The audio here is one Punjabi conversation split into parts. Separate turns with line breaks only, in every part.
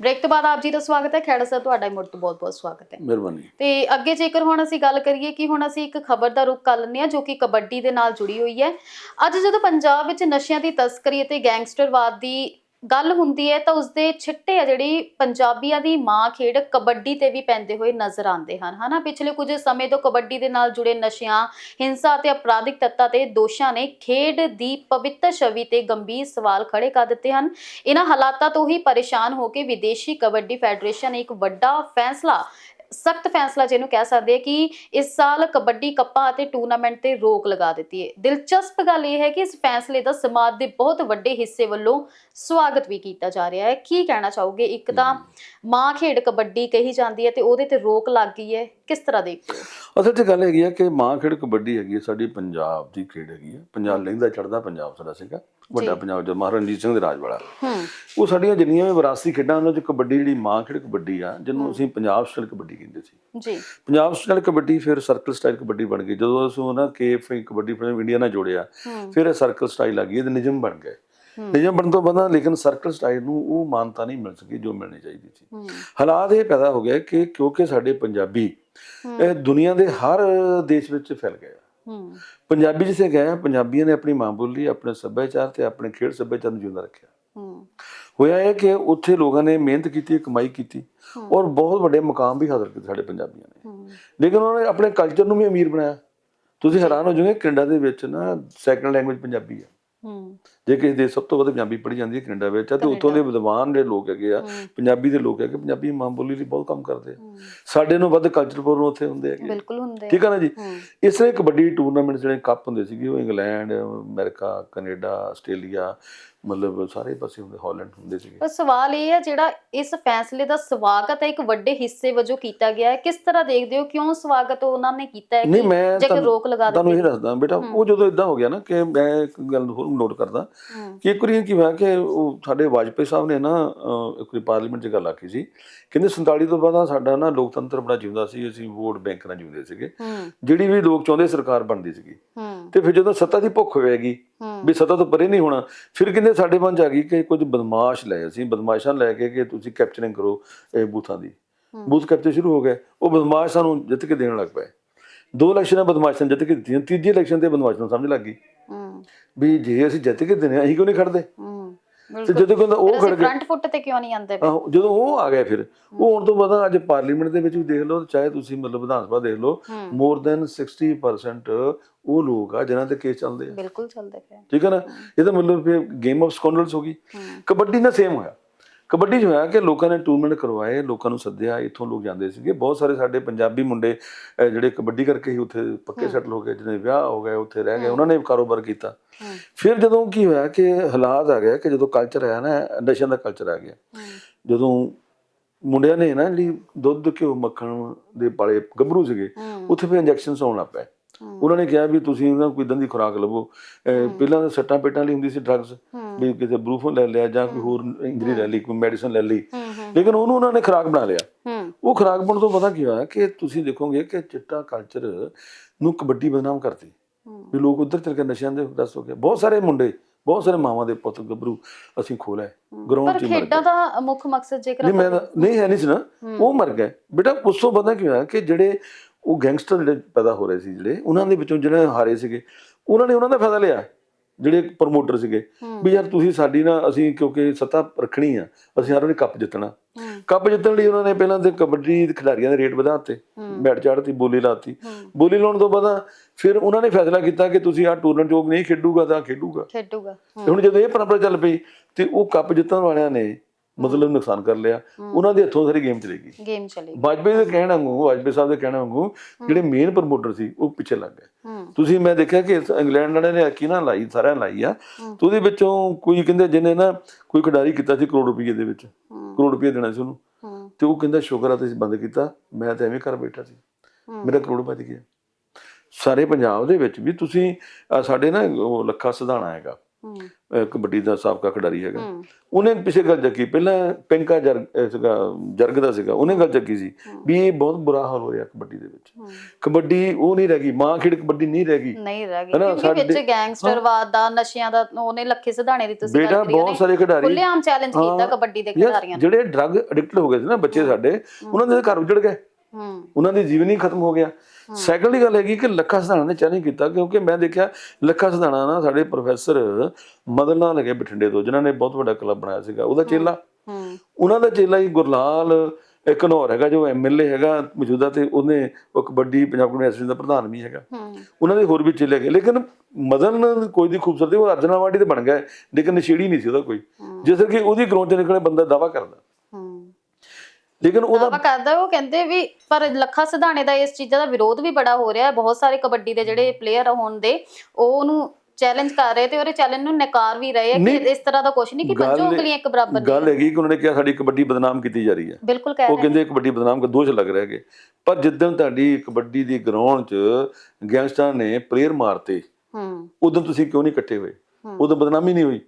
ਬ੍ਰੇਕ ਤੋਂ ਬਾਅਦ ਆਪ ਜੀ ਦਾ ਸਵਾਗਤ ਹੈ। ਖੈੜਾ ਸਰ ਤੁਹਾਡਾ ਮੁੜ ਤੋਂ ਬਹੁਤ-ਬਹੁਤ ਸਵਾਗਤ ਹੈ।
ਮਿਹਰਬਾਨੀ।
ਤੇ ਅੱਗੇ ਜੇਕਰ ਹੁਣ ਅਸੀਂ ਗੱਲ ਕਰੀਏ ਕਿ ਹੁਣ ਅਸੀਂ ਇੱਕ ਖਬਰ ਦਾ ਰੁਖ ਕਰ ਲੈਂਦੇ ਹਾਂ ਜੋ ਕਿ ਕਬੱਡੀ ਦੇ ਨਾਲ ਜੁੜੀ ਹੋਈ ਹੈ। ਅੱਜ ਜਦੋਂ ਪੰਜਾਬ ਵਿੱਚ ਨਸ਼ਿਆਂ ਦੀ ਤਸਕਰੀ ਅਤੇ ਗੈਂਗਸਟਰਵਾਦ ਦੀ ਗੱਲ ਹੁੰਦੀ ਹੈ ਤਾਂ ਉਸਦੇ ਛਿੱਟੇ ਆ ਜਿਹੜੀ ਪੰਜਾਬੀਆਂ ਦੀ ਮਾਂ ਖੇਡ ਕਬੱਡੀ ਤੇ ਵੀ ਪੈਂਦੇ ਹੋਏ ਨਜ਼ਰ ਆਉਂਦੇ ਹਨ। ਹਨਾ, ਪਿਛਲੇ ਕੁਝ ਸਮੇਂ ਤੋਂ ਕਬੱਡੀ ਦੇ ਨਾਲ ਜੁੜੇ ਨਸ਼ਿਆਂ, ਹਿੰਸਾ ਅਤੇ ਅਪਰਾਧਿਕ ਤੱਤਾਂ ਤੇ ਦੋਸ਼ਾਂ ਨੇ ਖੇਡ ਦੀ ਪਵਿੱਤਰ ਛਵੀ ਤੇ ਗੰਭੀਰ ਸਵਾਲ ਖੜੇ ਕਰ ਦਿੱਤੇ ਹਨ। ਇਹਨਾਂ ਹਾਲਾਤਾਂ ਤੋਂ ਹੀ ਪਰੇਸ਼ਾਨ ਹੋ ਕੇ ਵਿਦੇਸ਼ੀ ਕਬੱਡੀ ਫੈਡਰੇਸ਼ਨ ਨੇ ਇੱਕ ਵੱਡਾ ਫੈਸਲਾ ਸਖਤ ਫੈਸਲਾ ਜਿਹਨੂੰ ਕਹਿ ਸਕਦੇ ਆ ਕਿ ਇਸ ਸਾਲ ਕਬੱਡੀ ਕੱਪਾਂ ਅਤੇ ਟੂਰਨਾਮੈਂਟ ਤੇ ਰੋਕ ਲਗਾ ਦਿੱਤੀ ਹੈ ਦਿਲਚਸਪ ਗੱਲ ਇਹ ਹੈ ਕਿ ਇਸ ਫੈਸਲੇ ਦਾ ਸਮਾਜ ਦੇ ਬਹੁਤ ਵੱਡੇ ਹਿੱਸੇ ਵੱਲੋਂ ਸਵਾਗਤ ਵੀ ਕੀਤਾ ਜਾ ਰਿਹਾ ਹੈ। ਕੀ ਕਹਿਣਾ ਚਾਹੋਗੇ? ਇੱਕ ਤਾਂ ਮਾਂ ਖੇਡ ਕਬੱਡੀ ਕਹੀ ਜਾਂਦੀ ਹੈ ਤੇ ਉਹਦੇ ਤੇ ਰੋਕ ਲੱਗ ਗਈ ਹੈ। ਕਿਸ ਤਰ੍ਹਾਂ ਦੇਖਦੇ ਹੋ
ਅਸਲ 'ਚ ਗੱਲ ਹੈਗੀ ਆ ਕਿ ਮਾਂ ਖੇਡ ਕਬੱਡੀ ਹੈਗੀ ਆ ਸਾਡੀ ਪੰਜਾਬ ਦੀ ਖੇਡ ਹੈਗੀ ਆ। ਪੰਜਾਬ ਲਹਿੰਦਾ ਚੜਦਾ ਪੰਜਾਬ ਸਾਡਾ ਸੀਗਾ। ਵੱਡਾ ਪੰਜਾਬ ਜੋ ਮਹਾਰਾਜਾ ਰਣਜੀਤ ਸਿੰਘ ਦੇ ਰਾਜ ਵਾਲਾ ਉਹ ਸਾਡੀਆਂ ਜਿੰਨੀਆਂ ਵੀ ਵਿਰਾਸਤੀ ਖੇਡਾਂ ਉਹਨਾਂ 'ਚ ਕਬੱਡੀ ਜਿਹੜੀ ਮਾਂ ਖੇਡ ਕਬੱਡੀ ਆ ਜਿਹਨੂੰ ਅਸੀਂ ਪੰਜਾਬ ਸਟਾਈਲ ਕਬੱਡੀ ਕਹਿੰਦੇ ਸੀ।
ਜੀ।
ਪੰਜਾਬ ਸਟਾਈਲ ਕਬੱਡੀ ਫਿਰ ਸਰਕਲ ਸਟਾਈਲ ਕਬੱਡੀ ਬਣ ਗਈ। ਜਦੋਂ ਅਸੀਂ ਉਹਨਾਂ ਕੇਫ ਕਬੱਡੀ ਫਿਰ ਇੰਡੀਆ ਨਾਲ ਜੋੜਿਆ ਫਿਰ ਇਹ ਸਰਕਲ ਸਟਾਈਲ ਆ ਗਈ ਇਹਦੇ ਨਿਯਮ ਬਣ ਗਏ। ਨਿਯਮ ਬਣਨ ਤੋਂ ਬਾਅਦ ਲੇਕਿਨ ਸਰਕਲ ਸਟਾਈਲ ਨੂੰ ਉਹ ਮਾਨਤਾ ਨਹੀਂ ਮਿਲ ਸਕੀ ਜੋ ਮਿਲਣੀ ਚਾਹੀਦੀ ਸੀ। ਹਾਲਾਤ ਇਹ ਪੈਦਾ ਹੋ ਗਏ ਕਿ ਕਿਉਂਕਿ ਸਾਡੇ ਪੰਜਾਬੀ ਇਹ ਦੁਨੀਆ ਦੇ ਹਰ ਦੇਸ਼ ਵਿੱਚ ਫੈਲ ਗਏ।
ਹੂੰ।
ਪੰਜਾਬੀ ਜਿਸੇ ਗਏ ਆ, ਪੰਜਾਬੀਆਂ ਨੇ ਆਪਣੀ ਮਾਂ ਬੋਲੀ ਆਪਣੇ ਸੱਭਿਆਚਾਰ ਤੇ ਆਪਣੇ ਖੇਡ ਸੱਭਿਆਚਾਰ ਨੂੰ ਜਿਉਂਦਾ ਰੱਖਿਆ।
ਹੂੰ।
ਹੋਇਆ ਇਹ ਕਿ ਉੱਥੇ ਲੋਕਾਂ ਨੇ ਮਿਹਨਤ ਕੀਤੀ ਕਮਾਈ ਕੀਤੀ ਔਰ ਬਹੁਤ ਵੱਡੇ ਮੁਕਾਮ ਵੀ ਹਾਸਲ ਕੀਤੇ ਸਾਡੇ ਪੰਜਾਬੀਆਂ ਨੇ। ਲੇਕਿਨ ਉਹਨਾਂ ਨੇ ਆਪਣੇ ਕਲਚਰ ਨੂੰ ਵੀ ਅਮੀਰ ਬਣਾਇਆ। ਤੁਸੀਂ ਹੈਰਾਨ ਹੋ ਜਾਓਗੇ ਕੈਨੇਡਾ ਦੇ ਵਿੱਚ ਨਾ ਸੈਕੰਡ ਲੈਂਗੁਏਜ ਪੰਜਾਬੀ ਹੈ
ਹੂੰ।
ਜੇ ਕਿਸੇ ਦੇ ਸਭ ਤੋਂ ਵੱਧ ਪੰਜਾਬੀ ਪੜ੍ਹੀ ਜਾਂਦੀ ਹੈ ਕੈਨੇਡਾ ਵਿੱਚ ਤੇ ਉੱਥੋਂ ਦੇ ਵਿਦਵਾਨ ਜਿਹੜੇ ਲੋਕ ਹੈਗੇ ਆ ਪੰਜਾਬੀ ਦੇ ਲੋਕ ਹੈਗੇ ਪੰਜਾਬੀ ਮਾਂ ਬੋਲੀ ਲਈ ਬਹੁਤ ਕੰਮ ਕਰਦੇ ਆ। ਸਾਡੇ ਨੂੰ ਵੱਧ ਕਲਚਰ ਪੂਰਨ ਉੱਥੇ ਹੁੰਦੇ ਹੈਗੇ
ਬਿਲਕੁਲ ਹੁੰਦੇ।
ਠੀਕ ਹੈ ਨਾ ਜੀ? ਇਸ ਤਰ੍ਹਾਂ ਕਬੱਡੀ ਟੂਰਨਾਮੈਂਟ ਜਿਹੜੇ ਕੱਪ ਹੁੰਦੇ ਸੀਗੇ ਉਹ ਇੰਗਲੈਂਡ ਅਮਰੀਕਾ ਕੈਨੇਡਾ ਆਸਟ੍ਰੇਲੀਆ ਮਤਲਬ ਸਾਰੇ ਪਾਸੇ ਹੁੰਦੇ ਹਾਲੈਂਡ ਹੁੰਦੇ ਸੀਗੇ।
ਪਰ ਸਵਾਲ ਇਹ ਹੈ ਜਿਹੜਾ ਇਸ ਫੈਸਲੇ ਦਾ ਸਵਾਗਤ ਹੈ ਇੱਕ ਵੱਡੇ ਹਿੱਸੇ ਵਜੋਂ ਕੀਤਾ ਗਿਆ ਹੈ ਕਿਸ ਤਰ੍ਹਾਂ ਦੇਖਦੇ ਹੋ ਕਿਉਂ ਸਵਾਗਤ ਉਹਨਾਂ ਨੇ ਕੀਤਾ ਹੈ
ਨਹੀਂ
ਕਿ
ਮੈਂ
ਰੋਕ ਲਗਾ
ਤੁਹਾਨੂੰ ਇਹ ਦੱਸਦਾ ਬੇਟਾ ਉਹ ਜਦੋਂ ਇਦਾਂ ਹੋ ਗਿਆ ਨਾ ਕਿ ਮੈਂ ਇੱਕ ਗੱਲ ਹੋਰ ਨੋਟ ਕਰਦਾ ਕਿ ਇੱਕ ਵਾਰੀ ਕੀ ਹੋਇਆ ਕਿ ਉਹ ਸਾਡੇ ਵਾਜਪੇਈ ਸਾਹਿਬ ਨੇ ਨਾ ਇੱਕ ਵਾਰੀ ਪਾਰਲੀਮੈਂਟ 'ਚ ਗੱਲ ਆਖੀ ਸੀ। ਕਹਿੰਦੇ 47 ਤੋਂ ਬਾਅਦ ਸਾਡਾ ਨਾ ਲੋਕਤੰਤਰ ਬੜਾ ਜਿਉਂਦਾ ਸੀ ਅਸੀਂ ਵੋਟ ਬੈਂਕ ਨਾਲ ਜਿਉਂਦੇ ਸੀਗੇ। ਜਿਹੜੀ ਵੀ ਲੋਕ ਚਾਹੁੰਦੇ ਸਰਕਾਰ ਬਣਦੀ ਸੀਗੀ। ਤੇ ਫਿਰ ਜਦੋਂ ਸੱਤਾ ਦੀ ਭੁੱਖ ਹੋਵੇਗੀ ਵੀ ਸੱਤਾ ਤੋਂ ਪਰੇ ਨਹੀਂ ਹੋਣਾ ਫਿਰ ਕਹਿੰਦੇ ਸਾਡੇ ਮਨ ਚ ਆ ਗਈ ਕਿ ਕੁਝ ਬਦਮਾਸ਼ ਲਏ ਅਸੀਂ ਬਦਮਾਸ਼ਾਂ ਲੈ ਕੇ ਕਿ ਤੁਸੀਂ ਕੈਪਚਰਿੰਗ ਕਰੋ ਇਹ ਬੂਥਾਂ ਦੀ। ਬੂਥ ਕੈਪਚਰ ਸ਼ੁਰੂ ਹੋ ਗਏ। ਉਹ ਬਦਮਾਸ਼ ਸਾਨੂੰ ਜਿੱਤ ਕੇ ਦੇਣ ਲੱਗ ਪਏ। ਦੋ ਇਲੈਕਸ਼ਨਾਂ ਬਦਮਾਸ਼ਾਂ ਜਿੱਤ ਕੇ ਦਿੱਤੀਆਂ ਤੀਜੀ ਇਲੈਕਸ਼ਨ ਤੇ ਬਦਮਾਸ਼ ਨੂੰ ਸਮਝ ਲੱਗ ਗਈ। ਵੀ ਜੇ ਅਸੀਂ ਜਿੱਤ ਕੇ ਹਾਂ ਅਸੀਂ ਕਿਉਂ ਨਹੀਂ ਖੜਦੇ ਤੇ ਜਦੋਂ ਕਹਿੰਦਾ ਉਹ ਖੜ ਗਏ।
ਫਰੰਟ ਫੁੱਟ ਤੇ ਕਿਉਂ ਨਹੀਂ ਆਉਂਦੇ?
ਆਹੋ, ਜਦੋਂ ਉਹ ਆ ਗਏ ਫਿਰ ਉਹ ਹੁਣ ਤੋਂ ਬਾਅਦ ਅੱਜ ਪਾਰਲੀਮੈਂਟ ਦੇ ਵਿੱਚ ਵੀ ਦੇਖ ਲਓ ਚਾਹੇ ਤੁਸੀਂ ਮਤਲਬ ਵਿਧਾਨ ਸਭਾ ਦੇਖ ਲਓ
ਹੂੰ।
ਮੋਰ ਦੈਨ 60% ਉਹ ਲੋਕ ਆ ਜਿਨ੍ਹਾਂ ਤੇ ਕੇਸ ਚੱਲਦੇ ਆ।
ਬਿਲਕੁਲ ਚੱਲਦੇ ਪਏ
ਠੀਕ ਹੈ ਨਾ? ਇਹਦਾ ਮਤਲਬ ਫਿਰ ਗੇਮ ਆਫ ਸਕੌਂਡਲਸ ਹੋ ਗਈ।
ਹੂੰ।
ਕਬੱਡੀ ਨਾਲ ਸੇਮ ਹੋਇਆ। ਕਬੱਡੀ 'ਚ ਹੋਇਆ ਕਿ ਲੋਕਾਂ ਨੇ ਟੂਰਨਾਮੈਂਟ ਕਰਵਾਏ ਲੋਕਾਂ ਨੂੰ ਸੱਦਿਆ ਇੱਥੋਂ ਲੋਕ ਜਾਂਦੇ ਸੀਗੇ। ਬਹੁਤ ਸਾਰੇ ਸਾਡੇ ਪੰਜਾਬੀ ਮੁੰਡੇ ਜਿਹੜੇ ਕਬੱਡੀ ਕਰਕੇ ਹੀ ਉੱਥੇ ਪੱਕੇ ਸੈਟਲ ਹੋ ਗਏ ਜਿਹਨੇ ਵਿਆਹ ਹੋ ਗਏ ਉੱਥੇ ਰਹਿ ਗਏ ਉਹਨਾਂ ਨੇ ਕਾਰੋਬਾਰ ਕੀਤਾ।
ਹੂੰ
ਫਿਰ ਜਦੋਂ ਕੀ ਹੋਇਆ ਕਿ ਹਾਲਾਤ ਆ ਗਏ ਕਿ ਜਦੋਂ ਕਲਚਰ ਆਇਆ ਨਾ ਨਸ਼ਿਆਂ ਦਾ ਕਲਚਰ ਆ ਗਿਆ। ਜਦੋਂ ਮੁੰਡਿਆਂ ਨੇ ਨਾ ਜਿਹੜੀ ਦੁੱਧ ਘਿਓ ਮੱਖਣ ਦੇ ਪਾਲੇ ਗੱਭਰੂ ਸੀਗੇ ਉੱਥੇ ਫਿਰ ਇੰਜੈਕਸ਼ਨਸ ਆਉਣ ਲੱਗ ਪਏ। ਉਹਨਾਂ ਨੇ ਕਿਹਾ ਵੀ ਤੁਸੀਂ ਉਹਨਾਂ ਕੋਈ ਇਦਾਂ ਦੀ ਖੁਰਾਕ ਲਵੋ। ਪਹਿਲਾਂ ਤਾਂ ਸੱਟਾਂ ਪੇਟਾਂ ਲਈ ਹੁੰਦੀ ਸੀ ਡਰੱਗਸ ਵੀ ਕਿਸੇ ਬਰੂਫਨ ਲੈ ਲਿਆ ਜਾਂ ਕੋਈ ਹੋਰ ਇੰਜਰੀ ਲੈ ਲਈ ਕੋਈ ਮੈਡੀਸਨ ਲੈ ਲਈ। ਲੇਕਿਨ ਉਹਨੂੰ ਉਹਨਾਂ ਨੇ ਖੁਰਾਕ ਬਣਾ ਲਿਆ। ਉਹ ਖੁਰਾਕ ਬਣਨ ਤੋਂ ਪਤਾ ਕੀ ਹੋਇਆ ਕਿ ਤੁਸੀਂ ਦੇਖੋਗੇ ਕਿ ਚਿੱਟਾ ਕਲਚਰ ਨੂੰ ਕਬੱਡੀ ਬਦਨਾਮ ਕਰਤੀ
ਹੂੰ
ਵੀ ਲੋਕ ਉਧਰ ਚਲ ਕੇ ਨਸ਼ਿਆਂ ਦੇ ਰਸ ਹੋ ਗਏ ਬਹੁਤ ਸਾਰੇ ਮੁੰਡੇ ਬਹੁਤ ਸਾਰੇ ਮਾਵਾਂ ਦੇ ਪੁੱਤ ਗੱਭਰੂ ਅਸੀਂ ਖੋਲੇ ਗਰਾਊਂਡ 'ਚ
ਖੇਡਾਂ ਦਾ ਮੁੱਖ ਮਕਸਦ ਜੇਕਰ
ਨਹੀਂ ਮੈਂ ਨਹੀਂ ਹੈ ਨਹੀਂ ਸੀ ਨਾ ਉਹ ਮਰ ਗਏ। ਬੇਟਾ ਉਸ ਤੋਂ ਪਤਾ ਕੀ ਹੋਇਆ ਕਿ ਜਿਹੜੇ ਉਹ ਗੈਂਗਸਟਰ ਜਿਹੜੇ ਪੈਦਾ ਹੋ ਰਹੇ ਸੀ ਜਿਹੜੇ ਉਹਨਾਂ ਦੇ ਵਿੱਚੋਂ ਜਿਹੜੇ ਹਾਰੇ ਸੀਗੇ ਉਹਨਾਂ ਨੇ ਉਹਨਾਂ ਦਾ ਫਾਇਦਾ ਲਿਆ। ਜਿਹੜੇ ਪ੍ਰਮੋਟਰ ਸੀਗੇ। ਵੀ ਯਾਰ ਤੁਸੀਂ ਸਾਡੀ ਨਾ ਅਸੀਂ ਕਿਉਂਕਿ ਸੱਤਾ ਰੱਖਣੀ ਆ ਅਸੀਂ ਹਰ ਵਾਰੀ ਕੱਪ ਜਿੱਤਣਾ। ਕੱਪ ਜਿੱਤਣ ਲਈ ਉਹਨਾਂ ਨੇ ਪਹਿਲਾਂ ਤੇ ਕਬੱਡੀ ਦੇ ਖਿਡਾਰੀਆਂ ਦੇ ਰੇਟ ਵਧਾਤੇ ਬੈਟ ਚਾੜਤੀ ਬੋਲੀ ਲਾਤੀ ਬੋਲੀ ਲਾਉਣ ਤੋਂ ਬਾਅਦ ਫਿਰ ਉਹਨਾਂ ਨੇ ਫੈਸਲਾ ਕੀਤਾ ਕਿ ਤੁਸੀਂ ਆਹ ਟੂਰਨਾਮੈਂਟ ਜੋ ਨਹੀਂ ਖੇਡੂਗਾ ਤਾਂ ਖੇਡੂਗਾ।
ਖੇਡੂਗਾ
ਹੁਣ ਜਦੋਂ ਇਹ ਪਰੰਪਰਾ ਚੱਲ ਪਈ ਤੇ ਉਹ ਕੱਪ ਜਿੱਤਣ ਵਾਲਿਆਂ ਨੇ ਮਤਲਬ ਨੁਕਸਾਨ ਕਰ ਲਿਆ। ਉਹਨਾਂ ਦੇ ਹੱਥੋਂ ਸਾਰੀ ਗੇਮ ਚਲੀ ਗਈ
ਗੇਮ ਚਲੀ
ਵਾਜਪੇਈ ਦੇ ਕਹਿਣ ਵਾਂਗੂ ਵਾਜਪੇਈ ਸਾਹਿਬ ਦੇ ਕਹਿਣ ਵਾਂਗੂ ਜਿਹੜੇ ਮੇਨ ਪ੍ਰਮੋਟਰ ਸੀ ਉਹ ਪਿੱਛੇ ਲੱਗ ਗਏ। ਤੁਸੀਂ ਮੈਂ ਦੇਖਿਆ ਕਿ ਇੰਗਲੈਂਡ ਵਾਲਿਆਂ ਨੇ ਕੀ ਨਾ ਲਾਈ ਸਾਰਿਆਂ ਲਾਈ ਆ। ਤੇ ਉਹਦੇ ਵਿੱਚੋਂ ਕੋਈ ਕਹਿੰਦੇ ਜਿਹਨੇ ਨਾ ਕੋਈ ਖਿਡਾਰੀ ਕੀਤਾ ਸੀ ਕਰੋੜ ਰੁਪਏ ਦੇ ਵਿੱਚ। ਕਰੋੜ ਰੁਪਏ ਦੇਣਾ ਸੀ ਉਹਨੂੰ। ਤੇ ਉਹ ਕਹਿੰਦਾ ਸ਼ੁਕਰ ਆ ਤੁਸੀਂ ਬੰਦ ਕੀਤਾ। ਮੈਂ ਤਾਂ ਐਵੇਂ ਕਰ ਬੈਠਾ ਸੀ। ਮੇਰਾ ਕਰੋੜ ਬਚ ਗਿਆ। ਸਾਰੇ ਪੰਜਾਬ ਦੇ ਵਿੱਚ ਵੀ ਤੁਸੀਂ ਸਾਡੇ ਨਾ ਉਹ ਲੱਖਾ ਸਿਧਾਣਾ ਹੈਗਾ। ਕਬੱਡੀ ਦਾ ਸਾਬਕਾ ਖਿਡਾਰੀ ਹੈਗਾ। ਉਹਨੇ ਪਿਛੇ ਗੱਲ ਚੱਕੀ ਪਹਿਲਾਂ ਪਿੰਕਾ ਜਰਗ ਜਰਗ ਦਾ ਸੀਗਾ ਉਹਨੇ ਗੱਲ ਚੱਕੀ ਸੀ ਵੀ ਇਹ ਬਹੁਤ ਬੁਰਾ ਹਾਲ ਹੋ ਰਿਹਾ ਕਬੱਡੀ ਦੇ ਵਿੱਚ। ਕਬੱਡੀ ਉਹ ਨਹੀਂ ਰਹਿ ਗਈ ਮਾਂ ਖੇਡ ਕਬੱਡੀ ਨਹੀਂ ਰਹਿ ਗਈ।
ਨਹੀਂ ਰਹਿ ਗਈ ਕਿਉਂਕਿ ਵਿੱਚ ਗੈਂਗਸਟਰਵਾਦ ਦਾ ਨਸ਼ਿਆਂ ਦਾ ਉਹਨੇ ਲੱਖੇ ਸਿਧਾਣੇ ਦੀ ਤੁਸੀਂ
ਬੇਟਾ ਬਹੁਤ ਸਾਰੇ ਖਿਡਾਰੀ
ਖੁੱਲੇਆਮ ਚੈਲੰਜ ਕੀਤਾ ਕਬੱਡੀ ਦੇ ਖਿਡਾਰੀਆਂ ਨੇ।
ਜਿਹੜੇ ਡਰੱਗ ਐਡਿਕਟ ਹੋ ਗਏ ਸੀ ਨਾ ਬੱਚੇ ਸਾਡੇ ਉਹਨਾਂ ਦੇ ਘਰ ਉਜੜ ਗਏ। ਉਹਨਾਂ ਦੀ ਜੀਵਨ ਹੀ ਖਤਮ ਹੋ ਗਿਆ। ਸੈਕੰਡ ਗੱਲ ਹੈਗੀ ਕਿ ਲੱਖਾ ਸਿਧਾਣਾ ਨੇ ਚੈਲੰਜ ਕੀਤਾ ਕਿਉਂਕਿ ਮੈਂ ਦੇਖਿਆ ਲੱਖਾ ਸਿਧਾਣਾ ਨਾ ਸਾਡੇ ਪ੍ਰੋਫੈਸਰ ਮਦਨ ਲਾਲ ਹੈਗੇ ਬਠਿੰਡੇ ਤੋਂ ਜਿਨ੍ਹਾਂ ਨੇ ਬਹੁਤ ਵੱਡਾ ਕਲੱਬ ਬਣਾਇਆ ਸੀਗਾ। ਉਹਦਾ ਚੇਲਾ।
ਹੂੰ।
ਉਹਨਾਂ ਦਾ ਚੇਲਾ ਹੀ ਗੁਰਲਾਲ ਇੱਕ ਘਨੌਰ ਹੈਗਾ ਜੋ ਐਮਐਲਏ ਹੈਗਾ ਮੌਜੂਦਾ ਤੇ ਉਹਨੇ ਉਹ ਕਬੱਡੀ ਪੰਜਾਬ ਕਬੱਡੀ ਐਸੋਸੀਏਸ਼ਨ ਦਾ ਪ੍ਰਧਾਨ ਵੀ ਹੈਗਾ।
ਹੂੰ।
ਉਹਨਾਂ ਦੇ ਹੋਰ ਵੀ ਚੇਲੇ ਹੈਗੇ ਲੇਕਿਨ ਮਦਨ ਕੋਈ ਦੀ ਖੂਬਸੂਰਤੀ ਉਹ ਅਰਜਨਾਵਾੜੀ ਤੇ ਬਣ ਗਿਆ ਲੇਕਿਨ ਨਸ਼ੇੜੀ ਨਹੀਂ ਸੀ ਉਹਦਾ ਕੋਈ। ਜਿਸ ਕਰਕੇ ਉਹਦੀ ਗਰਾਊਂਡ 'ਚ ਨਿਕਲੇ ਬੰਦਾ ਦਾਵਾ ਕਰਦਾ। ਲੇਕਿਨ ਉਹਦਾ
ਦਾਵਾ ਕਰਦਾ ਉਹ ਕਹਿੰਦੇ ਵੀ ਪਰ ਲੱਖਾ ਸਿਧਾਣੇ ਦਾ ਇਸ ਚੀਜ਼ਾਂ ਦਾ ਵਿਰੋਧ ਵੀ ਬੜਾ ਹੋ ਰਿਹਾ ਹੈ। ਬਹੁਤ ਸਾਰੇ ਕਬੱਡੀ ਦੇ ਜਿਹੜੇ ਪਲੇਅਰ ਹੋਣ ਦੇ ਉਹ ਉਹਨੂੰ ਚੈਲੰਜ ਕਰ ਰਹੇ ਤੇ ਉਹਦੇ ਚੈਲੰਜ ਨੂੰ ਨਕਾਰ ਵੀ ਰਹੇ ਆ ਕਿ ਇਸ ਤਰ੍ਹਾਂ ਦਾ ਕੁਝ ਨਹੀਂ ਕਿ
ਗੱਲ-
ਪੰਜੋ ਉਂਗਲੀਆਂ ਇੱਕ ਬਰਾਬਰ
ਗੱਲ
ਨਹੀਂ
ਹੈਗੀ ਕਿ ਉਹਨਾਂ ਨੇ ਕਿਹਾ ਸਾਡੀ ਕਬੱਡੀ ਬਦਨਾਮ ਕੀਤੀ ਜਾ ਰਹੀ ਹੈ।
ਬਿਲਕੁਲ ਕਹਿ
ਉਹ
ਰਹੇ
ਕਹਿੰਦੇ ਕਬੱਡੀ ਬਦਨਾਮ ਕਰ ਦੋਸ਼ ਲੱਗ ਰਿਹਾ ਹੈਗੇ। ਪਰ ਜਿੱਦਣ ਤੁਹਾਡੀ ਕਬੱਡੀ ਦੀ ਗਰਾਊਂਡ 'ਚ ਗੈਂਗਸਟਰ ਨੇ ਪਲੇਅਰ ਮਾਰਤੇ
ਹੂੰ।
ਉਦੋਂ ਤੁਸੀਂ ਕਿਉਂ ਨਹੀਂ ਇਕੱਠੇ ਹੋਏ? ਉਦੋਂ ਬਦਨਾਮੀ ਨਹੀਂ ਹੋਈ।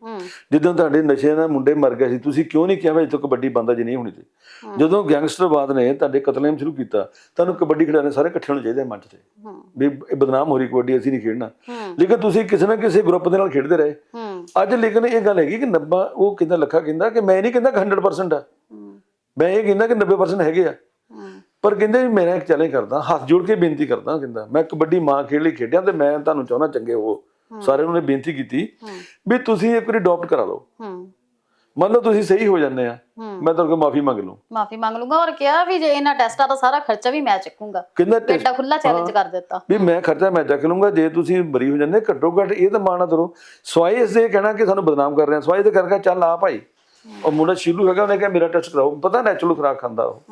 ਜਿੱਦਾਂ ਤੁਹਾਡੇ ਨਸ਼ੇ ਨਾਲ ਮੁੰਡੇ ਮਰ ਗਏ ਸੀ ਤੁਸੀਂ ਕਿਉਂ ਨਹੀਂ ਕਿਹਾ ਵੀ ਇੱਥੋਂ ਕਬੱਡੀ ਬੰਦ ਅਜੇ ਨਹੀਂ ਹੋਣੀ ਸੀ ਜਦੋਂ ਗੈਂਗਸਟਰਵਾਦ ਨੇ ਤੁਹਾਡੇ ਕਤਲੇਮ ਸ਼ੁਰੂ ਕੀਤਾ ਤੁਹਾਨੂੰ ਕਬੱਡੀ ਖਿਡਾਰੀ ਸਾਰੇ ਇਕੱਠੇ ਹੋਣੇ ਚਾਹੀਦੇ ਮੰਚ ਤੇ। ਵੀ ਇਹ ਬਦਨਾਮ ਹੋ ਰਹੀ ਕਬੱਡੀ ਅਸੀਂ ਨਹੀਂ ਖੇਡਣਾ। ਲੇਕਿਨ ਤੁਸੀਂ ਕਿਸੇ ਨਾ ਕਿਸੇ ਗਰੁੱਪ ਦੇ ਨਾਲ ਖੇਡਦੇ ਰਹੇ। ਅੱਜ ਲੇਕਿਨ ਇਹ ਗੱਲ ਹੈਗੀ ਕਿ 90 ਉਹ ਕਹਿੰਦਾ ਲੱਖਾ ਕਹਿੰਦਾ ਕਿ ਮੈਂ ਨਹੀਂ ਕਹਿੰਦਾ ਕਿ 100% ਆ। ਮੈਂ ਇਹ ਕਹਿੰਦਾ ਕਿ 90% ਹੈਗੇ ਆ। ਪਰ ਕਹਿੰਦੇ ਵੀ ਮੈਂ ਇੱਕ ਚੈਲੰਜ ਕਰਦਾ ਹੱਥ ਜੋੜ ਕੇ ਬੇਨਤੀ ਕਰਦਾ ਕਹਿੰਦਾ ਮੈਂ ਕਬੱਡੀ ਮਾਂ ਖੇਡ ਲਈ ਖੇਡਿਆ ਤੇ ਮੈਂ ਤੁਹਾਨੂੰ ਚਾਹੁੰਦਾ ਚੰਗੇ ਹੋ। ਸਾਰਿਆਂ ਨੂੰ ਨੇ ਬੇਨਤੀ ਕੀਤੀ ਵੀ ਤੁਸੀਂ ਇੱਕ ਵਾਰੀ ਅਡਾਪਟ ਕਰਾ ਲਓ। ਮੰਨ ਲਓ ਤੁਸੀਂ ਸਹੀ ਹੋ ਜਾਂਦੇ ਆ। ਮੈਂ ਕੋਲ ਮਾਫੀ ਮੰਗ ਲੂੰ
ਮਾਫੀ ਮੰਗ ਲੂੰਗਾ ਔਰ ਕਿਹਾ ਵੀ ਜੇ ਇਹਨਾਂ ਟੈਸਟਾਂ ਦਾ ਸਾਰਾ ਖਰਚਾ ਵੀ ਮੈਂ ਚੱਕੂੰਗਾ।
ਕਹਿੰਦਾ ਟੈਸਟ
ਖੁੱਲਾ ਚੈਲੰਜ ਕਰ ਦਿੱਤਾ।
ਵੀ ਮੈਂ ਖਰਚਾ ਮੈਂ ਚੱਕ ਲੂੰਗਾ ਜੇ ਤੁਸੀਂ ਬਰੀ ਹੋ ਜਾਂਦੇ ਘੱਟੋ ਘੱਟ ਇਹ ਤਾਂ ਮਾਣਾ ਕਰੋ। ਸਵਾਈ ਇਸ ਦੇ ਕਹਿਣਾ ਕਿ ਸਾਨੂੰ ਬਦਨਾਮ ਕਰ ਰਹੇ ਆ। ਸਵਾਈ ਤੇ ਕਰਕੇ ਚੱਲ ਆ ਭਾਈ। ਉਹ ਮੁੰਡਾ ਸ਼ੀਲੂ ਹੈਗਾ ਉਹਨੇ ਕਿਹਾ ਮੇਰਾ ਟੈਸਟ ਕਰਾਓ। ਪਤਾ ਨੈਚੁਰਲ ਖੁਰਾਕ ਖਾਂਦਾ ਉਹ।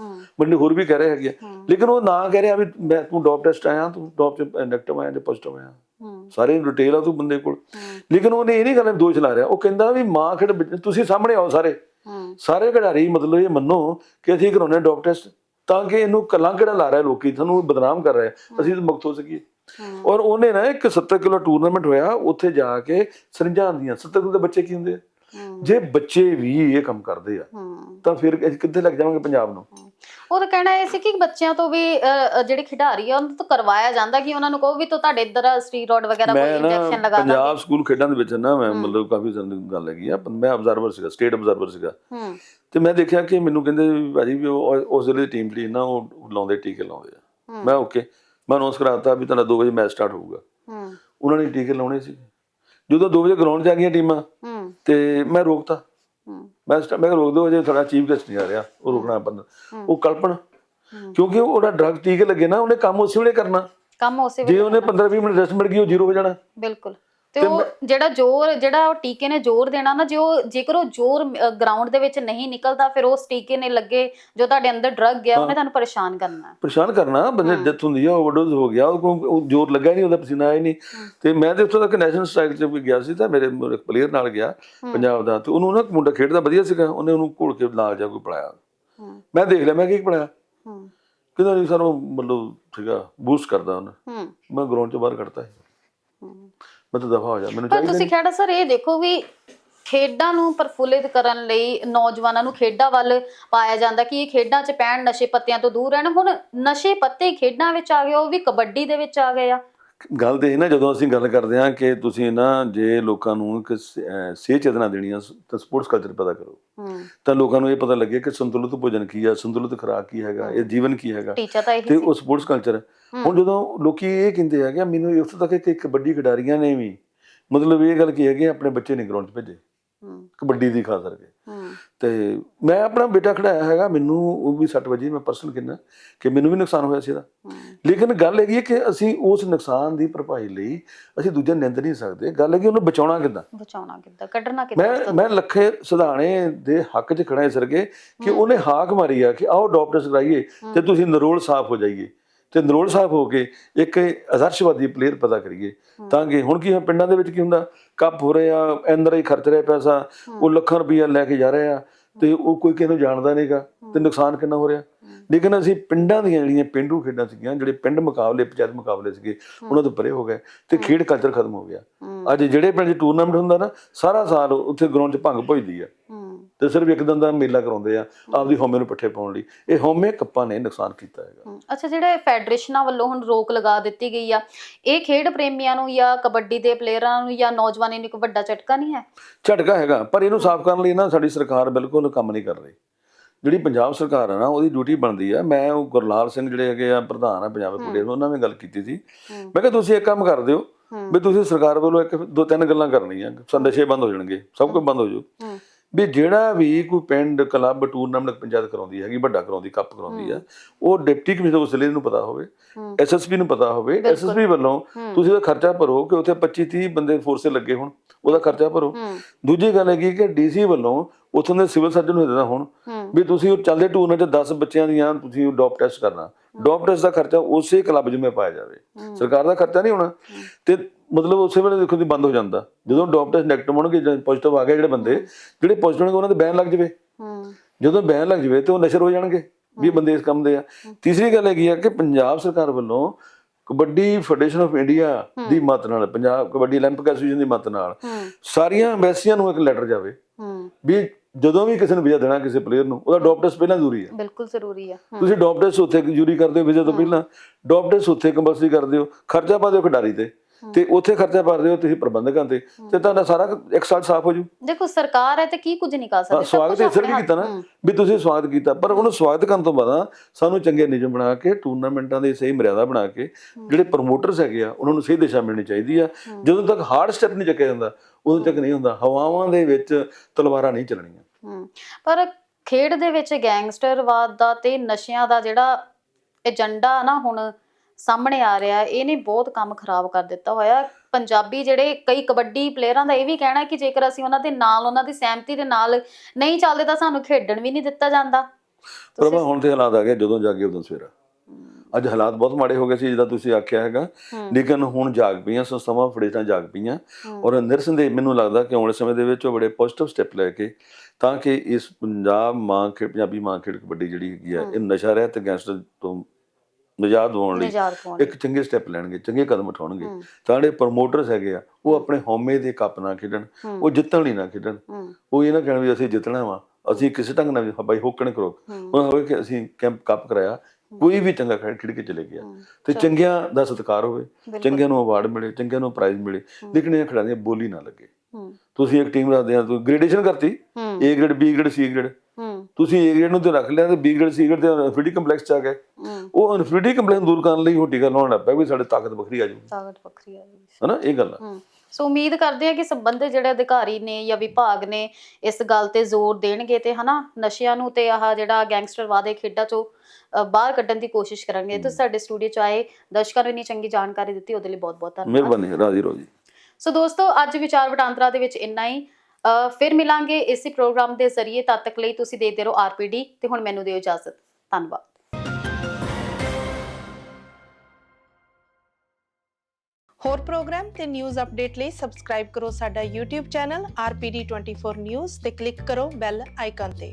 ਬੰਦੇ ਹੋਰ ਵੀ ਕਹਿ ਰਹੇ ਹੈਗੇ। ਲੇਕਿਨ ਉਹ ਨਾ ਕਹਿ ਰਿਹਾ ਵੀ ਮੈਂ ਤੂੰ ਡੋਪ ਟੈਸਟ ਆਇਆ ਤੂੰ ਡੋਪ ਚ ਨੈਗੇਟਿਵ ਆਇਆ ਜਾਂ ਪੋਜ਼ਿਟਿਵ ਆਇਆ। ਸਾਰੇ ਡਿਟੇਲ ਆ ਤੂੰ ਬੰਦੇ ਕੋਲ। ਲੇਕਿਨ ਉਹਨੇ ਇਹ ਨਹੀਂ ਗੱਲ ਦੋਸ਼ ਲਾ ਰਿਹਾ। ਉਹ ਕਹਿੰਦਾ ਵੀ ਮਾਂ ਖੇਡ ਤੁਸੀਂ ਸਾਹਮਣੇ ਆਓ ਸਾਰੇ। ਸਾਰੇ ਖਿਡਾਰੀ ਮਤਲਬ ਇਹ ਮੰਨੋ ਕਿ ਅਸੀਂ ਕਰਾਉਨੇ ਡੋਪ ਟੈਸਟ ਤਾਂ ਕਿ ਇਹਨੂੰ ਕੱਲਾਂ ਕਿਹੜਾ ਲਾ ਰਿਹਾ ਲੋਕੀ ਤੁਹਾਨੂੰ ਬਦਨਾਮ ਕਰ ਰਿਹਾ ਅਸੀਂ ਤਾਂ ਮੁਕਤ ਹੋ ਸਕੀਏ। ਔਰ ਉਹਨੇ ਨਾ ਇੱਕ 70 ਕਿਲੋ ਟੂਰਨਾਮੈਂਟ ਹੋਇਆ ਉੱਥੇ ਜਾ ਕੇ ਸਰਿੰਜਾਂ ਆਉਂਦੀਆਂ। 70 ਕਿਲੋ ਦੇ ਬੱਚੇ ਕੀ ਹੁੰਦੇ ਆ? ਜੇ ਬੱਚੇ ਵੀ ਇਹ ਕੰਮ ਕਰਦੇ ਆ ਤਾਂ ਫਿਰ ਅਸੀਂ ਕਿੱਥੇ ਲੱਗ ਜਾਵਾਂਗੇ ਪੰਜਾਬ ਨੂੰ?
ਉਹ ਤਾਂ ਕਹਿਣਾ ਇਹ ਸੀ ਕਿ ਬੱਚਿਆਂ ਤੋਂ ਵੀ ਜਿਹੜੇ ਖਿਡਾਰੀ ਆ ਉਹਨਾਂ ਤੋਂ ਕਰਵਾਇਆ ਜਾਂਦਾ ਕਿ ਉਹਨਾਂ ਨੂੰ ਕਹੋ ਵੀ ਤੂੰ ਤੁਹਾਡੇ ਇੱਧਰ ਸਟੀਰੋਇਡ ਵਗੈਰਾ ਕੋਈ ਇੰਜੈਕਸ਼ਨ ਲਗਾ ਦਾਂਗੇ।
ਪੰਜਾਬ ਸਕੂਲ ਖੇਡਾਂ ਦੇ ਵਿੱਚ ਨਾ ਮੈਂ ਮਤਲਬ ਕਾਫੀ ਸਾਲ ਦੀ ਗੱਲ ਹੈਗੀ ਆ ਮੈਂ ਆਬਜ਼ਰਵਰ ਸੀਗਾ ਸਟੇਟ ਆਬਜ਼ਰਵਰ ਸੀਗਾ। ਤੇ ਮੈਂ ਦੇਖਿਆ ਕਿ ਮੈਨੂੰ ਕਹਿੰਦੇ ਭਾਜੀ ਵੀ ਉਹ- ਉਸ ਵੇਲੇ ਟੀਮ ਜਿਹੜੀ ਨਾ ਉਹ ਲਾਉਂਦੇ ਟੀਕੇ ਲਾਉਂਦੇ ਆ। ਮੈਂ ਓਕੇ ਮੈਂ ਅਨਾਉਂਸ ਕਰਾਤਾ ਵੀ ਤੁਹਾਡਾ 2 ਵਜੇ ਮੈਚ ਸਟਾਰਟ ਹੋਊਗਾ। ਉਹਨਾਂ ਨੇ ਟੀਕੇ ਲਾਉਣੇ ਸੀ। ਜਦੋਂ 2 ਵਜੇ ਗਰਾਊਂਡ 'ਚ ਆ ਗਈਆਂ ਟੀਮਾਂ ਤੇ ਮੈਂ ਰੋਕਤਾ। ਮੈਂ ਮੈਂ ਰੋਕ ਦਿਓ ਜੇ ਤੁਹਾਡਾ ਚੀਫ ਗੈਸਟ ਨਹੀਂ ਆ ਰਿਹਾ। ਉਹ ਰੋਕਣਾ ਬੰਦਾ। ਉਹ ਕਲਪਨ। ਕਿਉਂਕਿ ਉਹਦਾ ਡਰਗ ਟੀਕੇ ਲੱਗੇ ਨਾ ਉਹਨੇ ਕੰਮ ਉਸੇ ਵੇਲੇ ਕਰਨਾ।
ਕੰਮ ਉਸੇ
ਜੇ
ਵੇਲੇ
ਉਹਨੇ 15-20 ਮਿੰਟ ਰੈਸਟ ਮਿਲ ਗਈ ਉਹ ਜ਼ੀਰੋ ਹੋ ਜਾਣਾ।
ਬਿਲਕੁਲ। ਤੇ ਉਹ ਜਿਹੜਾ ਜ਼ੋਰ ਜਿਹੜਾ ਉਹ ਟੀਕੇ ਨੇ ਜ਼ੋਰ ਦੇਣਾ ਨਾ ਜੇ ਉਹ ਜੇਕਰ ਉਹ ਜ਼ੋਰ ਗਰਾਊਂਡ ਦੇ ਵਿੱਚ ਨਹੀਂ ਨਿਕਲਦਾ ਫਿਰ ਉਸ ਟੀਕੇ ਨੇ ਲੱਗੇ ਜੋ ਤੁਹਾਡੇ ਅੰਦਰ ਡਰਗ ਗਿਆ ਉਹਨੇ ਤੁਹਾਨੂੰ ਪਰੇਸ਼ਾਨ ਕਰਨਾ।
ਪਰੇਸ਼ਾਨ ਕਰਨਾ ਬੰਦੇ ਡੈਥ ਹੁੰਦੀ ਆ ਓਵਰਡੋਜ਼ ਹੋ ਗਿਆ ਉਹ ਜ਼ੋਰ ਲੱਗਾ ਨਹੀਂ ਉਹਦਾ ਪਸੀਨਾ ਆਇਆ ਨਹੀਂ। ਤੇ ਮੈਂ ਤੇ ਉੱਥੋਂ ਤੱਕ ਨੈਸ਼ਨਲ ਸਟਾਈਲ 'ਚ ਵੀ ਗਿਆ ਸੀ ਤਾਂ ਮੇਰੇ ਪਲੇਅਰ ਨਾਲ ਗਿਆ ਪੰਜਾਬ ਦਾ। ਤੇ ਉਹਨੂੰ ਨਾ ਮੁੰਡਾ ਖੇਡਦਾ ਵਧੀਆ ਸੀਗਾ ਉਹਨੇ ਉਹਨੂੰ ਘੋਲ ਕੇ ਨਾਲ ਜਾ ਕੋਈ ਪੜਾਇਆ ਮੈਂ ਦੇਖ ਲਿਆ ਮੈਂ ਕੀ ਪੜਾਇਆ
ਹੂੰ।
ਕਹਿੰਦਾ ਨਹੀਂ ਸਰ ਉਹ ਮਤਲਬ ਸੀਗਾ ਬੂਸਟ ਕਰਦਾ ਉਹਨੇ। ਮੈਂ ਗਰਾਊਂਡ 'ਚੋਂ ਬਾਹਰ ਕੱਢਤਾ ਸੀ। ਮੈਂ ਤਾਂ ਦਫਾ ਹੋ ਜਾ ਮੈਨੂੰ
ਪਰ
ਚਾਹੀਦਾ
ਤੁਸੀਂ ਖੇੜਾ ਸਰ ਇਹ ਦੇਖੋ ਵੀ ਖੇਡਾਂ ਨੂੰ ਪ੍ਰਫੁੱਲਿਤ ਕਰਨ ਲਈ ਨੌਜਵਾਨਾਂ ਨੂੰ ਖੇਡਾਂ ਵੱਲ ਪਾਇਆ ਜਾਂਦਾ ਕਿ ਇਹ ਖੇਡਾਂ 'ਚ ਪੈਣ ਨਸ਼ੇ ਪੱਤਿਆਂ ਤੋਂ ਦੂਰ ਰਹਿਣ। ਹੁਣ ਨਸ਼ੇ ਪੱਤੇ ਖੇਡਾਂ ਵਿੱਚ ਆ ਗਏ ਉਹ ਵੀ ਕਬੱਡੀ ਦੇ ਵਿੱਚ ਆ ਗਏ ਆ।
ਗੱਲ ਇਹ ਨਾ ਜਦੋਂ ਅਸੀਂ ਗੱਲ ਕਰਦੇ ਹਾਂ ਕਿ ਤੁਸੀਂ ਨਾ ਜੇ ਲੋਕਾਂ ਨੂੰ ਅਹ ਸਿਹਤ ਚੇਤਨਾ ਦੇਣੀ ਆ ਤਾਂ ਸਪੋਰਟਸ ਕਲਚਰ ਪੈਦਾ ਕਰੋ। ਤਾਂ ਲੋਕਾਂ ਨੂੰ ਇਹ ਪਤਾ ਲੱਗੇ ਕਿ ਸੰਤੁਲਿਤ ਭੋਜਨ ਕੀ ਆ ਸੰਤੁਲਿਤ ਖੁਰਾਕ ਕੀ ਹੈਗਾ ਇਹ ਜੀਵਨ ਕੀ ਹੈਗਾ।
ਤਾਂ
ਉਹ ਸਪੋਰਟਸ ਕਲਚਰ ਹੁਣ ਜਦੋਂ ਲੋਕੀ ਇਹ ਕਹਿੰਦੇ ਆ ਕਿ ਮੈਨੂੰ ਇੱਥੋਂ ਤੱਕ ਕਿ ਕਬੱਡੀ ਖਿਡਾਰੀਆਂ ਨੇ ਵੀ ਮਤਲਬ ਇਹ ਗੱਲ ਕੀ ਹੈ ਕਿ ਆਪਣੇ ਬੱਚੇ ਨੇ ਗਰਾਊਂਡ 'ਚ ਭੇਜੇ। ਕਬੱਡੀ ਦੀ ਖਾਸ ਕਰਕੇ। ਤੇ ਮੈਂ ਆਪਣਾ ਬੇਟਾ ਖੜਾਇਆ ਹੈਗਾ ਮੈਨੂੰ ਉਹ ਵੀ 60 ਵਜੇ ਮੈਂ ਪਰਸਨਲ ਕਿੰਨਾ ਕਿ ਮੈਨੂੰ ਵੀ ਨੁਕਸਾਨ ਹੋਇਆ ਸੀ ਇਹਦਾ। ਲੇਕਿਨ ਗੱਲ ਹੈਗੀ ਹੈ ਕਿ ਅਸੀਂ ਉਸ ਨੁਕਸਾਨ ਦੀ ਭਰਪਾਈ ਲਈ ਅਸੀਂ ਦੂਜੇ ਨਿੰਦ ਨਹੀਂ ਸਕਦੇ। ਗੱਲ ਹੈਗੀ ਉਹਨੂੰ ਬਚਾਉਣਾ ਕਿੱਦਾਂ?
ਬਚਾਉਣਾ ਕਿੱਦਾਂ? ਕੱਢਣਾ ਕਿੱਦਾਂ
ਮੈਂ ਮੈਂ ਲੱਖੇ ਸੁਧਾਣੇ ਦੇ ਹੱਕ 'ਚ ਖੜਾ ਇਸ ਸਰਗੇ ਕਿ ਉਹਨੇ ਹਾਕ ਮਾਰੀ ਆ ਕਿ ਆਓ ਡਾਕਟਰਸ ਕਰਾਈਏ ਤੇ ਤੁਸੀਂ ਨਰੋਲ ਸਾਫ਼ ਹੋ ਜਾਈਏ। ਤੇ ਨਰੋਲ ਸਾਫ਼ ਹੋ ਕੇ ਇੱਕ ਆਦਰਸ਼ਵਾਦੀ ਪਲੇਅਰ ਪੈਦਾ ਕਰੀਏ। ਤਾਂ ਕਿ ਹੁਣ ਕੀ ਆ, ਪਿੰਡਾਂ ਦੇ ਵਿੱਚ ਕੀ ਹੁੰਦਾ ਕੱਪ ਹੋ ਰਿਹਾ ਅੰਦਰ ਹੀ ਖਰਚ ਰਿਹਾ ਪੈਸਾ ਉਹ ਲੱਖਾਂ ਰੁਪਈਆ ਲੈ ਕੇ ਜਾ ਰਹੇ ਆ ਤੇ ਉਹ ਕੋਈ ਕਿਸੇ ਨੂੰ ਜਾਣਦਾ ਨਹੀਂਗਾ ਤੇ ਨੁਕਸਾਨ ਕਿੰਨਾ ਹੋ ਰਿਹਾ। ਲੇਕਿਨ ਅਸੀਂ ਪਿੰਡਾਂ ਦੀਆਂ ਜਿਹੜੀਆਂ ਪਿੰਡੂ ਖੇਡਾਂ ਸੀਗੀਆਂ ਜਿਹੜੇ ਪਿੰਡ ਮੁਕਾਬਲੇ ਪੰਚਾਇਤ ਮੁਕਾਬਲੇ ਸੀਗੇ ਉਹਨਾਂ ਤੋਂ ਪਰੇ ਹੋ ਗਏ ਤੇ ਖੇਡ ਕਲਚਰ ਖਤਮ ਹੋ ਗਿਆ। ਅੱਜ ਜਿਹੜੇ ਪਿੰਡ 'ਚ ਟੂਰਨਾਮੈਂਟ ਹੁੰਦਾ ਨਾ ਸਾਰਾ ਸਾਲ ਉੱਥੇ ਗਰਾਊਂਡ 'ਚ ਭੰਗ ਭੁੱਜਦੀ ਆ। ਤੇ ਸਿਰਫ ਇੱਕ ਦਿਨ ਦਾ ਮੇਲਾ ਕਰਾਉਂਦੇ ਆ ਆਪਦੀ ਹਉਮੈ ਨੂੰ ਪੱਠੇ ਪਾਉਣ ਲਈ। ਇਹ ਹਉਮੈ ਕੱਪਾਂ ਨੇ ਨੁਕਸਾਨ ਕੀਤਾ ਹੈਗਾ।
ਹਮ, ਅੱਛਾ ਜਿਹੜੇ ਫੈਡਰੇਸ਼ਨਾਂ ਵੱਲੋਂ ਹੁਣ ਰੋਕ ਲਗਾ ਦਿੱਤੀ ਗਈ ਆ ਇਹ ਖੇਡ ਪ੍ਰੇਮੀਆਂ ਨੂੰ ਜਾਂ ਕਬੱਡੀ ਦੇ ਪਲੇਅਰਾਂ ਨੂੰ ਜਾਂ ਨੌਜਵਾਨਾਂ ਨੂੰ ਇੱਕ ਵੱਡਾ ਝਟਕਾ ਨਹੀਂ ਹੈ?
ਝਟਕਾ ਹੈਗਾ ਪਰ ਇਹਨੂੰ ਸਾਫ਼ ਕਰਨ ਲਈ ਨਾ ਸਾਡੀ ਸਰਕਾਰ ਬਿਲਕੁਲ ਕੰਮ ਨਹੀਂ ਕਰ ਰਹੀ। ਜਿਹੜੀ ਪੰਜਾਬ ਸਰਕਾਰ ਹੈ ਨਾ ਉਹਦੀ ਡਿਊਟੀ ਬਣਦੀ ਆ। ਮੈਂ ਉਹ ਗੁਰਲਾਲ ਸਿੰਘ ਜਿਹੜੇ ਹੈਗੇ ਆ ਪ੍ਰਧਾਨ ਆ ਪੰਜਾਬ ਪੁਲਿਸ ਉਹਨਾਂ ਨਾਲ ਗੱਲ ਕੀਤੀ ਸੀ। ਮੈਂ ਕਿਹਾ ਤੁਸੀਂ ਇੱਕ ਕੰਮ ਕਰ ਦਿਓ ਵੀ ਤੁਸੀਂ ਸਰਕਾਰ ਵੱਲੋਂ ਇੱਕ ਦੋ ਤਿੰਨ ਗੱਲਾਂ ਕਰਨੀਆਂ। ਨਸ਼ੇ ਬੰਦ ਹੋ ਜਾਣਗੇ। ਸਭ ਕੁਝ ਬੰਦ ਹੋ ਜਾਊ। ਵੀ ਜਿਹੜਾ ਵੀ ਕੋਈ ਪਿੰਡ ਕਲੱਬ ਟੂਰਨਾਮੈਂਟ ਪੰਚਾਇਤ ਕਰਾਉਂਦੀ ਹੈਗੀ ਵੱਡਾ ਕਰਾਉਂਦੀ ਕੱਪ ਕਰਾਉਂਦੀ ਆ ਉਹ ਡਿਪਟੀ ਕਮਿਸ਼ਨਰ ਉਸ ਜ਼ਿਲ੍ਹੇ ਨੂੰ ਪਤਾ ਹੋਵੇ ਐਸਐਸਪੀ ਨੂੰ ਪਤਾ ਹੋਵੇ। ਐਸਐਸਪੀ ਵੱਲੋਂ। ਤੁਸੀਂ ਉਹਦਾ ਖਰਚਾ ਭਰੋ ਕਿ ਉੱਥੇ 25 30 ਬੰਦੇ ਫੋਰਸੇ ਲੱਗੇ ਹੋਣ ਉਹਦਾ ਖਰਚਾ ਭਰੋ। ਦੂਜੀ ਗੱਲ ਹੈਗੀ ਕਿ ਡੀਸੀ ਵੱਲੋਂ ਉੱਥੋਂ ਦੇ ਸਿਵਲ ਸਰਜਨ ਨੂੰ ਦੇਣਾ ਹੁਣ ਵੀ ਤੁਸੀਂ ਉਹ ਚੱਲਦੇ ਟੂਰਨਾਮੈਂਟ 'ਚ 10 ਬੱਚਿਆਂ ਦੀਆਂ ਤੁਸੀਂ ਡੋਪ ਟੈਸਟ ਕਰਨਾ। ਡੋਪ ਟੈਸਟ ਦਾ ਖਰਚਾ ਉਸੇ ਕਲੱਬ ਜਿੰਮੇ ਪਾਇਆ ਜਾਵੇ। ਸਰਕਾਰ ਦਾ ਖਰਚਾ ਨਹੀਂ ਹੋਣਾ। ਤੇ ਮਤਲਬ ਉਸੇ ਵੇਲੇ ਦੇਖੋ ਦੀ ਬੰਦ ਹੋ ਜਾਂਦਾ ਜਦੋਂ ਡੋਪ ਟੈਸਟ ਨੈਗੇਟਿਵ ਹੋਣਗੇ ਜਾਂ ਪੋਜ਼ਿਟਿਵ ਆ ਗਏ ਜਿਹੜੇ ਬੰਦੇ ਜਿਹੜੇ ਪੋਜ਼ਿਟਿਵ ਹੋਣਗੇ ਉਹਨਾਂ ਦੇ ਬੈਨ ਲੱਗ ਜਾਵੇ
ਹੂੰ
ਜਦੋਂ ਬੈਨ ਲੱਗ ਜਾਵੇ ਤੇ ਉਹ ਨਸ਼ਰ ਹੋ ਜਾਣਗੇ ਵੀ ਇਹ ਬੰਦੇ ਇਸ ਕੰਮ ਦੇ ਆ ਤੀਸਰੀ ਗੱਲ ਹੈਗੀ ਆ ਕਿ ਪੰਜਾਬ ਸਰਕਾਰ ਵੱਲੋਂ ਕਬੱਡੀ ਫੈਡਰੇਸ਼ਨ ਆਫ ਇੰਡੀਆ ਦੀ ਮਤ ਨਾਲ ਪੰਜਾਬ ਕਬੱਡੀ 올림픽 ਐਸੋਸੀਏਸ਼ਨ ਦੀ ਮਤ ਨਾਲ
ਹੂੰ
ਸਾਰੀਆਂ ਐਮਬੈਸੀਆਂ ਨੂੰ ਇੱਕ ਲੈਟਰ ਜਾਵੇ
ਹੂੰ
ਵੀ ਜਦੋਂ ਵੀ ਕਿਸੇ ਨੂੰ ਵੀਜ਼ਾ ਦੇਣਾ ਕਿਸੇ ਪਲੇਅਰ ਨੂੰ ਉਹਦਾ ਡੋਪ ਟੈਸਟ ਪਹਿਲਾਂ ਜ਼ਰੂਰੀ ਹੈ
ਬਿਲਕੁਲ ਜ਼ਰੂਰੀ ਆ ਹੂੰ
ਤੁਸੀਂ ਡੋਪ ਟੈਸਟ ਉੱਥੇ ਜੂਰੀ ਕਰਦੇ ਹੋ ਵੀਜ਼ਾ ਤੋਂ ਪਹਿਲਾਂ ਡੋਪ ਟੈਸਟ ਉੱਥੇ ਕੰਪਲਸਰੀ ਕਰਦੇ ਹੋ ਖਰਚਾ ਪਾ ਦਿਓ ਖਿਡਾਰੀ ਤੇ ਤੇ ਉੱਥੇ ਖਰਚਾ ਭਰਦੇ ਹੋ ਤੁਸੀਂ ਪ੍ਰਬੰਧਕਾਂ ਤੇ ਤੇ ਤੁਹਾਡਾ ਸਾਰਾ ਇੱਕ ਸਾਲ ਸਾਫ਼ ਹੋ ਜੂ।
ਦੇਖੋ ਸਰਕਾਰ ਹੈ ਤੇ ਕੀ ਕੁਝ ਨਹੀਂ ਕਰ ਸਕਦੀ
ਸਵਾਗਤ ਇਸ ਲਈ ਕੀਤਾ ਨਾ ਵੀ ਤੁਸੀਂ ਸਵਾਗਤ ਕੀਤਾ ਪਰ ਉਹਨੂੰ ਸਵਾਗਤ ਕਰਨ ਤੋਂ ਬਾਅਦ ਸਾਨੂੰ ਚੰਗੇ ਨਿਯਮ ਬਣਾ ਕੇ ਟੂਰਨਾਮੈਂਟਾਂ ਦੀ ਸਹੀ ਮਰਿਆਦਾ ਬਣਾ ਕੇ ਜਿਹੜੇ ਪ੍ਰਮੋਟਰਸ ਹੈਗੇ ਆ ਉਹਨਾਂ ਨੂੰ ਸਹੀ ਦਿਸ਼ਾ ਮਿਲਣੀ ਚਾਹੀਦੀ ਆ। ਜਦੋਂ ਤੱਕ ਹਾਰਡ ਸਟੈਪ ਨਹੀਂ ਚੱਕਿਆ ਜਾਂਦਾ ਉਦੋਂ ਤੱਕ ਨਹੀਂ ਹੁੰਦਾ। ਹਵਾਵਾਂ ਦੇ ਵਿੱਚ ਤਲਵਾਰਾਂ ਨਹੀਂ ਚੱਲਣੀਆਂ।
ਪਰ ਖੇਡ ਦੇ ਵਿੱਚ ਗੈਂਗਸਟਰਵਾਦ ਦਾ ਤੇ ਨਸ਼ਿਆਂ ਦਾ ਜਿਹੜਾ ਏਜੰਡਾ ਨਾ ਹੁਣ ਸਾਹਮਣੇ ਆ ਰਿਹਾ ਇਹਨੇ ਬਹੁਤ ਕੰਮ ਖਰਾਬ ਕਰ ਦਿੱਤਾ ਹੋਇਆ ਪੰਜਾਬੀ ਜਿਹੜੇ ਕਈ ਕਬੱਡੀ ਪਲੇਅਰਾਂ ਦਾ ਇਹ ਵੀ ਕਹਿਣਾ ਕਿ ਜੇਕਰ ਅਸੀਂ ਉਹਨਾਂ ਦੇ ਨਾਲ ਉਹਨਾਂ ਦੀ ਸਹਿਮਤੀ ਦੇ ਨਾਲ ਨਹੀਂ ਚੱਲਦੇ ਤਾਂ ਸਾਨੂੰ ਖੇਡਣ ਵੀ ਨਹੀਂ ਦਿੱਤਾ ਜਾਂਦਾ।
ਪ੍ਰਭਾ ਹੁਣ ਤੇ ਹਾਲਾਤ ਆ ਗਏ ਜਦੋਂ ਜਾਗੇ ਉਦੋਂ ਸਵੇਰਾ। ਅੱਜ ਹਾਲਾਤ ਬਹੁਤ ਮਾੜੇ ਹੋ ਗਏ ਸੀ ਜਿੱਦਾਂ ਤੁਸੀਂ ਆਖਿਆ ਹੈਗਾ। ਲੇਕਿਨ ਹੁਣ ਜਾਗ ਪਈਆਂ ਸੰਸਥਾਵਾਂ ਫੜੇਟਾਂ ਜਾਗ ਪਈਆਂ। ਔਰ ਨਿਰਸੰਦੇਹ ਮੈਨੂੰ ਲੱਗਦਾ ਕਿ ਆਉਣ ਵਾਲੇ ਸਮੇਂ ਦੇ ਵਿੱਚ ਉਹ ਬੜੇ ਪੋਜ਼ਿਟਿਵ ਸਟੈਪ ਲੈ ਕੇ ਤਾਂ ਕਿ ਇਸ ਪੰਜਾਬ ਮਾਂ ਖੇਡ ਪੰਜਾਬੀ ਮਾਂ ਖੇਡ ਕਬੱਡੀ ਜਿਹੜੀ ਹੈਗੀ ਆ ਇਹ ਨਸ਼ਾ ਰਹਿਤ ਗੈਂਗਸਟਰ ਤੋਂ ਨਿਜਾਤ ਦਿਵਾਉਣ ਲਈ
ਨਿਜਾਤ
ਇੱਕ ਚੰਗੇ ਸਟੈਪ ਲੈਣਗੇ ਚੰਗੇ ਕਦਮ ਉਠਾਉਣਗੇ। ਤਾਂ ਜਿਹੜੇ ਪ੍ਰਮੋਟਰਸ ਹੈਗੇ ਆ ਉਹ ਆਪਣੇ ਹਉਮੈ ਦੇ ਕੱਪ ਨਾ ਖੇਡਣ। ਉਹ ਜਿੱਤਣ ਲਈ ਨਾ ਖੇਡਣ। ਉਹ ਇਹ ਨਾ ਕਹਿਣ ਵੀ ਅਸੀਂ ਜਿੱਤਣਾ ਵਾ ਅਸੀਂ ਕਿਸੇ ਢੰਗ ਨਾਲ ਵੀ ਬਾਈ ਹੋਕਣ ਕਰੋ।
ਹਮ,
ਉਹ ਹੋਵੇ ਕਿ ਅਸੀਂ ਕੈਂਪ ਕੱਪ ਕਰਾਇਆ ਕੋਈ ਵੀ ਚੰਗਾ ਖੇਡ ਖੇਡ ਕੇ ਚਲੇ ਗਿਆ। ਤੇ ਚੰਗਿਆਂ ਦਾ ਸਤਿਕਾਰ ਹੋਵੇ। ਚੰਗਿਆਂ ਨੂੰ ਅਵਾਰਡ ਮਿਲੇ ਚੰਗਿਆਂ ਨੂੰ ਪ੍ਰਾਈਜ਼ ਮਿਲੇ। ਲੇਕਿਨ ਇਹ ਖਿਡਾਰੀਆਂ ਬੋਲੀ ਨਾ ਲੱਗੇ। ਤੁਸੀਂ ਇੱਕ ਟੀਮ ਰੱਖਦੇ ਆ ਤੁਸੀਂ ਗ੍ਰੇਡੇਸ਼ਨ ਕਰਤੀ। A grade B grade C
grade
ਤੁਸੀਂ ਗ੍ਰੇਡ ਨੂੰ ਤੇ ਰੱਖ ਲਿਆ ਤੇ C ਗ੍ਰੇਡ ਤੇ ਇਨਫਿਨਿਟੀ ਕੰਪਲੈਕਸ ਚ ਆ ਗਏ। ਉਹ ਇਨਫਿਨਿਟੀ ਕੰਪਲੈਕਸ ਦੂਰ ਕਰਨ ਲਈ ਟੀਕਾ ਲਾਉਣ ਲੱਗ ਪਿਆ ਵੀ ਸਾਡੇ ਤਾਕਤ ਵੱਖਰੀ ਆ ਜਾਊ
ਤਾਕਤ ਵੱਖਰੀ ਆ ਗਈ
ਹਨਾ ਇਹ ਗੱਲ ਆ।
ਸੋ ਉਮੀਦ ਕਰਦੇ ਆ ਕਿ ਸੰਬੰਧਿਤ ਜਿਹੜੇ ਅਧਿਕਾਰੀ ਨੇ ਜਾਂ ਵਿਭਾਗ ਨੇ ਇਸ ਗੱਲ ਤੇ ਜ਼ੋਰ ਦੇਣਗੇ ਤੇ ਹਨਾ ਨਸ਼ਿਆਂ ਨੂੰ ਤੇ ਆਹ ਜਿਹੜਾ ਗੈਂਗਸਟਰਵਾਦ ਦੇ ਖੇਡਾਂ ਚੋਂ ਬਾਹਰ ਕੱਢਣ ਦੀ ਕੋਸ਼ਿਸ਼ ਕਰਨਗੇ ਤੁਸੀਂ ਸਾਡੇ ਸਟੂਡੀਓ ਚ ਆਏ ਦਰਸ਼ਕਾਂ ਨੂੰ ਇੰਨੀ ਚੰਗੀ ਜਾਣਕਾਰੀ ਦਿੱਤੀ ਉਹਦੇ ਲਈ ਬਹੁਤ-ਬਹੁਤ ਧੰਨਵਾਦ।
ਮਿਹਰਬਾਨੀ ਰਾਜੀ ਰੋ ਜੀ
ਸੋ ਦੋਸਤੋ ਅੱਜ ਵਿਚਾਰ ਵਟਾਂਦਰਾ ਦੇ ਵਿੱਚ ਇੰਨਾ ਹੀ। ਫਿਰ ਮਿਲਾਂਗੇ ਇਸੇ ਪ੍ਰੋਗਰਾਮ ਦੇ ਜ਼ਰੀਏ ਤਦ ਤੱਕ ਲਈ ਤੁਸੀਂ ਦੇਖਦੇ ਰਹੋ ਆਰਪੀਡੀ ਤੇ ਹੁਣ ਮੈਨੂੰ ਦਿਓ ਇਜਾਜ਼ਤ। ਧੰਨਵਾਦ।
ਹੋਰ ਪ੍ਰੋਗਰਾਮ ਤੇ ਨਿਊਜ਼ ਅਪਡੇਟ ਲਈ ਸਬਸਕ੍ਰਾਈਬ ਕਰੋ ਸਾਡਾ YouTube ਚੈਨਲ RPD24 News ਤੇ ਕਲਿੱਕ ਕਰੋ ਬੈਲ ਆਈਕਨ ਤੇ।